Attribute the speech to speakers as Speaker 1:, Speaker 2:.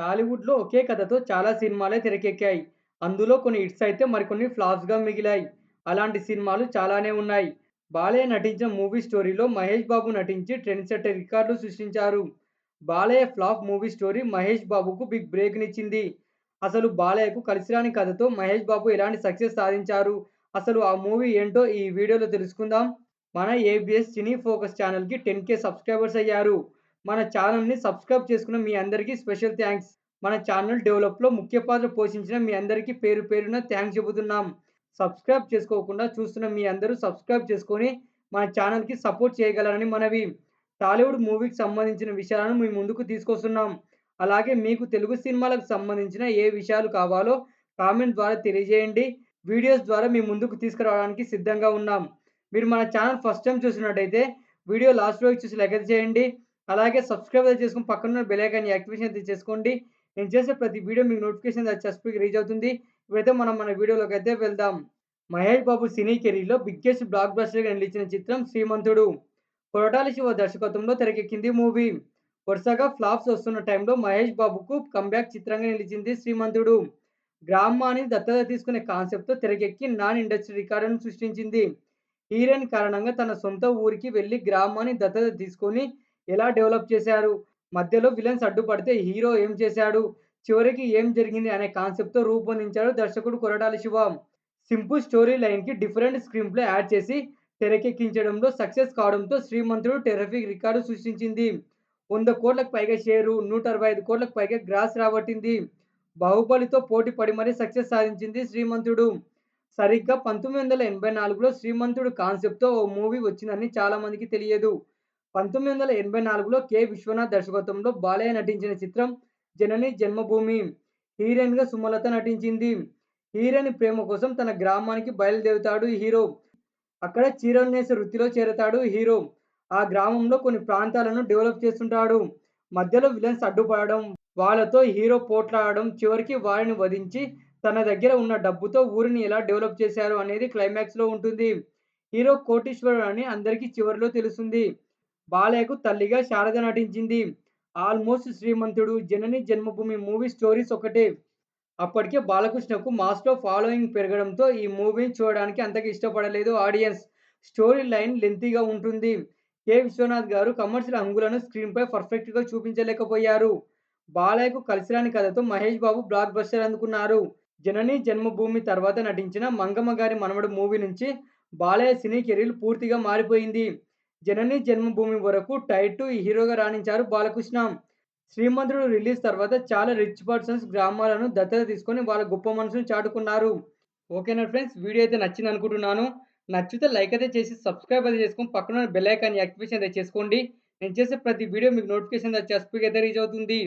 Speaker 1: టాలీవుడ్‌లో ఒకే కథతో చాలా సినిమాలే తెరకెక్కాయి. అందులో కొన్ని హిట్స్ అయితే మరికొన్ని ఫ్లాప్స్‌గా మిగిలాయి. అలాంటి సినిమాలు చాలానే ఉన్నాయి. బాలయ్య నటించిన మూవీ స్టోరీలో మహేష్ బాబు నటించి ట్రెండ్ సెట్టర్ రికార్డులు సృష్టించారు. Balayya flop movie story Mahesh బాబుకు బిగ్ బ్రేక్‌నిచ్చింది. అసలు బాలయ్యకు కలిసిరాని కథతో మహేష్ బాబు ఎలాంటి సక్సెస్ సాధించారు? అసలు ఆ మూవీ ఏంటో ఈ వీడియోలో తెలుసుకుందాం. మన ఏబిఎస్ సినీ ఫోకస్ ఛానల్‌కి టెన్ కే సబ్స్క్రైబర్స్ అయ్యారు. మన ఛానల్‌ని సబ్స్క్రైబ్ చేసుకున్న మీ అందరికీ స్పెషల్ థ్యాంక్స్ మన ఛానల్ డెవలప్‌లో ముఖ్య పాత్ర పోషించిన మీ అందరికీ పేరు పేరున థ్యాంక్స్ చెబుతున్నాం. సబ్స్క్రైబ్ చేసుకోకుండా చూస్తున్న మీ అందరూ సబ్స్క్రైబ్ చేసుకొని మన ఛానల్‌కి సపోర్ట్ చేయగలరని మనవి. టాలీవుడ్ మూవీకి సంబంధించిన విషయాలను మీ ముందుకు తీసుకొస్తున్నాం. అలాగే మీకు తెలుగు సినిమాలకు సంబంధించిన ఏ విషయాలు కావాలో కామెంట్ ద్వారా తెలియజేయండి. వీడియోస్ ద్వారా మీ ముందుకు తీసుకురావడానికి సిద్ధంగా ఉన్నాం. మీరు మన ఛానల్ ఫస్ట్ టైమ్ చూసినట్టయితే వీడియో లాస్ట్ వరకు చూసి లైక్ చేయండి. అలాగే సబ్స్క్రైబ్ చేసుకుని పక్కన పక్కనున్న యాక్టివేషన్ అయితే చేసుకోండి. నేను చేసే ప్రతి వీడియో మీకు నోటిఫికేషన్ చస్పీకి రీచ్ అవుతుంది. ఇప్పుడైతే మనం మన వీడియోలోకి అయితే వెళ్దాం. మహేష్ బాబు సినీ కెరీర్‌లో బిగ్గెస్ట్ బ్లాక్ బస్టర్‌గా నిలిచిన చిత్రం 'శ్రీమంతుడు'. కొరటాలి శివ దర్శకత్వంలో తెరకెక్కింది మూవీ. వరుసగా ఫ్లాప్స్ వస్తున్న టైంలో మహేష్ బాబుకు కంబ్యాక్ చిత్రంగా నిలిచింది 'శ్రీమంతుడు'. గ్రామాన్ని దత్తత తీసుకునే కాన్సెప్ట్‌తో తెరకెక్కి నాన్ ఇండస్ట్రీ రికార్డును సృష్టించింది. హీరోయిన్ కారణంగా తన సొంత ఊరికి వెళ్ళి గ్రామాన్ని దత్తత తీసుకొని ఎలా డెవలప్ చేశారు? మధ్యలో విలన్స్ అడ్డుపడితే హీరో ఏం చేశాడు? చివరికి ఏం జరిగింది అనే కాన్సెప్ట్‌తో రూపొందించాడు దర్శకుడు కొరటాల శివం సింపుల్ స్టోరీ లైన్‌కి డిఫరెంట్ స్క్రీన్ ప్లే యాడ్ చేసి తెరకెక్కించడంలో సక్సెస్ కావడంతో 'శ్రీమంతుడు' టెరఫిక్ రికార్డు సృష్టించింది. వంద కోట్లకు పైగా షేరు, 125 కోట్లకు పైగా గ్రాస్ రాబట్టింది. 'బాహుబలి'తో పోటీ పడి మరీ సక్సెస్ సాధించింది 'శ్రీమంతుడు'. సరిగ్గా 1984లో 'శ్రీమంతుడు' కాన్సెప్ట్‌తో ఓ మూవీ వచ్చిందని పంతొమ్మిది వందల ఎనభై నాలుగులో కె. విశ్వనాథ్ దర్శకత్వంలో బాలయ్య నటించిన చిత్రం 'జనని జన్మభూమి'. హీరోయిన్‌గా సుమలత నటించింది. హీరోయిన్ ప్రేమ కోసం తన గ్రామానికి బయలుదేరుతాడు హీరో. అక్కడ చీరలు వృత్తిలో చేరతాడు హీరో. ఆ గ్రామంలో కొన్ని ప్రాంతాలను డెవలప్ చేస్తుంటాడు. మధ్యలో విలన్స్ అడ్డుపడడం, వాళ్ళతో హీరో పోట్లాడడం, చివరికి వారిని వధించి తన దగ్గర ఉన్న డబ్బుతో ఊరిని ఎలా డెవలప్ చేశారు అనేది క్లైమాక్స్‌లో ఉంటుంది. హీరో కోటీశ్వరుడు అని అందరికీ చివరిలో తెలుస్తుంది. బాలయ్యకు తల్లిగా శారద నటించింది. Almost 'Srimanthudu', 'Janani Janmabhoomi' movie stories ఒకటే. అప్పటికే బాలకృష్ణకు మాస్‌లో ఫాలోయింగ్ పెరగడంతో ఈ మూవీని చూడడానికి అంతగా ఇష్టపడలేదు ఆడియన్స్. స్టోరీ లైన్ లెంతీగా ఉంటుంది. కె. విశ్వనాథ్ గారు కమర్షియల్ అంగులను స్క్రీన్‌పై పర్ఫెక్ట్‌గా చూపించలేకపోయారు. బాలయ్యకు కలిసిరాని కథతో మహేష్ బాబు బ్లాక్ బస్టర్ అందుకున్నారు. 'జనని జన్మభూమి' తర్వాత నటించిన 'మంగమ్మ గారి మనవడు' మూవీ నుంచి బాలయ్య సినీ కెరీర్ పూర్తిగా మారిపోయింది. 'జనని జన్మభూమి' వరకు టైర్ టూ హీరోగా రాణించారు బాలకృష్ణ. 'శ్రీమంతుడు' రిలీజ్ తర్వాత చాలా రిచ్ పర్సన్స్ గ్రామాలను దత్తత తీసుకొని వాళ్ళ గొప్ప మనసును చాటుకున్నారు. ఓకేనా ఫ్రెండ్స్ వీడియో అయితే నచ్చింది అనుకుంటున్నాను. నచ్చితే లైక్ అయితే చేసి సబ్స్క్రైబ్ అయితే చేసుకొని పక్కన బెల్ ఐకాన్ యాక్టివేషన్ అయితే చేసుకోండి. నేను చేసే ప్రతి వీడియో మీకు నోటిఫికేషన్ అయితే రీచ్ అవుతుంది.